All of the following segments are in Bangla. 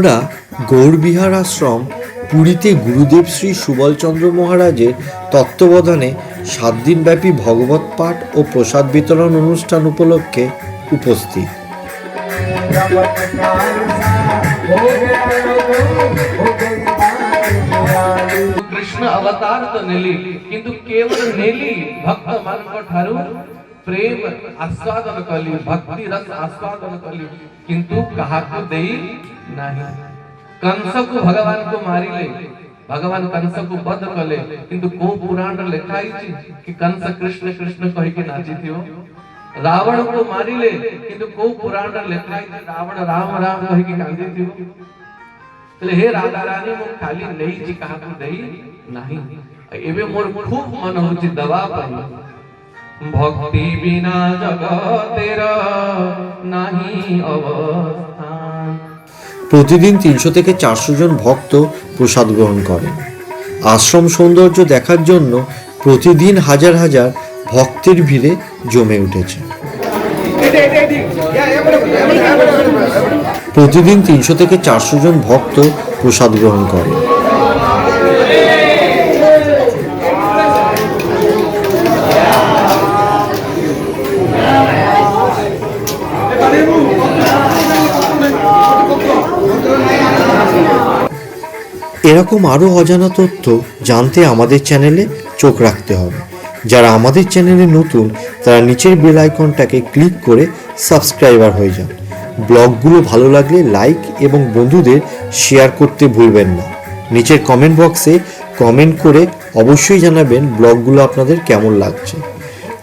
আমরা গৌরবিহার আশ্রম পুরীতে গুরুদেব শ্রী সুবলচন্দ্র মহারাজের তত্ত্বাবধানে সাত দিনব্যাপী ভগবত পাঠ ও প্রসাদ বিতরণ অনুষ্ঠান উপলক্ষে উপস্থিত। प्रेम, आस्वादन कली भक्ति रस आस्वादन कली किंतु कहा को दे नहीं। कंस को भगवान को मारी ले, भगवान कंस को बध कले किंतु को पुराण लिखा ही कि कंस कृष्ण कृष्ण कही के नाची थियो? रावण को मारी ले, किंतु को पुराण लिखा ही रावण राम राम कही के कांदे थियो? એટલે હે રાધા રાની હું ખાલી નહીં જી કાકુ દઈ નહીં એવે મોર ખૂબ મન હોચી દવા પડી ভক্তি বিনা জগতের নাহি অবস্থান। প্রতিদিন তিনশো থেকে চারশো জন ভক্ত প্রসাদ গ্রহণ করেন। আশ্রম সৌন্দর্য দেখার জন্য প্রতিদিন হাজার হাজার ভক্তের ভিড়ে জমে উঠেছে। প্রতিদিন তিনশো থেকে চারশো জন ভক্ত প্রসাদ গ্রহণ করে এরকম আরও অজানা তথ্য জানতে আমাদের চ্যানেলে চোখ রাখতে হবে। যারা আমাদের চ্যানেলে নতুন, তারা নিচের বেল আইকনটাকে ক্লিক করে সাবস্ক্রাইবার হয়ে যান। ব্লগগুলো ভালো লাগলে লাইক এবং বন্ধুদের শেয়ার করতে ভুলবেন না। নিচের কমেন্ট বক্সে কমেন্ট করে অবশ্যই জানাবেন ব্লগগুলো আপনাদের কেমন লাগছে।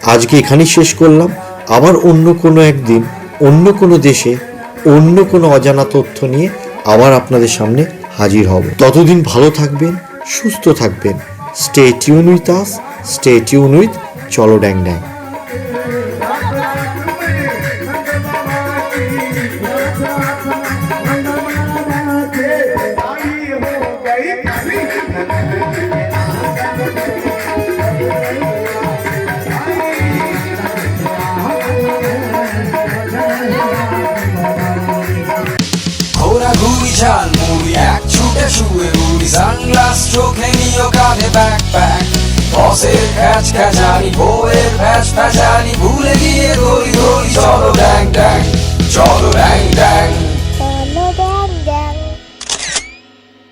আজকে এখানেই শেষ করলাম। আবার অন্য কোনো একদিন, অন্য কোনো দেশে অন্য কোনো অজানা তথ্য নিয়ে আবার আপনাদের সামনে হাজির হব। ততদিন ভালো থাকবেন, সুস্থ থাকবেন। Stay tune with us stay tune with চলো ড্যাং ড্যাং। ঝাল মুড়ি এক ছুটে শুয়ে উড়ি সানগ্লাস চোখে নিয়ে কাঁধে ব্যাকপ্যাক বসের খ্যাচ খ্যাচানি বউয়ের ফ্যাচ ফ্যাচানি ভুলে গিয়ে দড়ি দড়ি চলো ড্যাং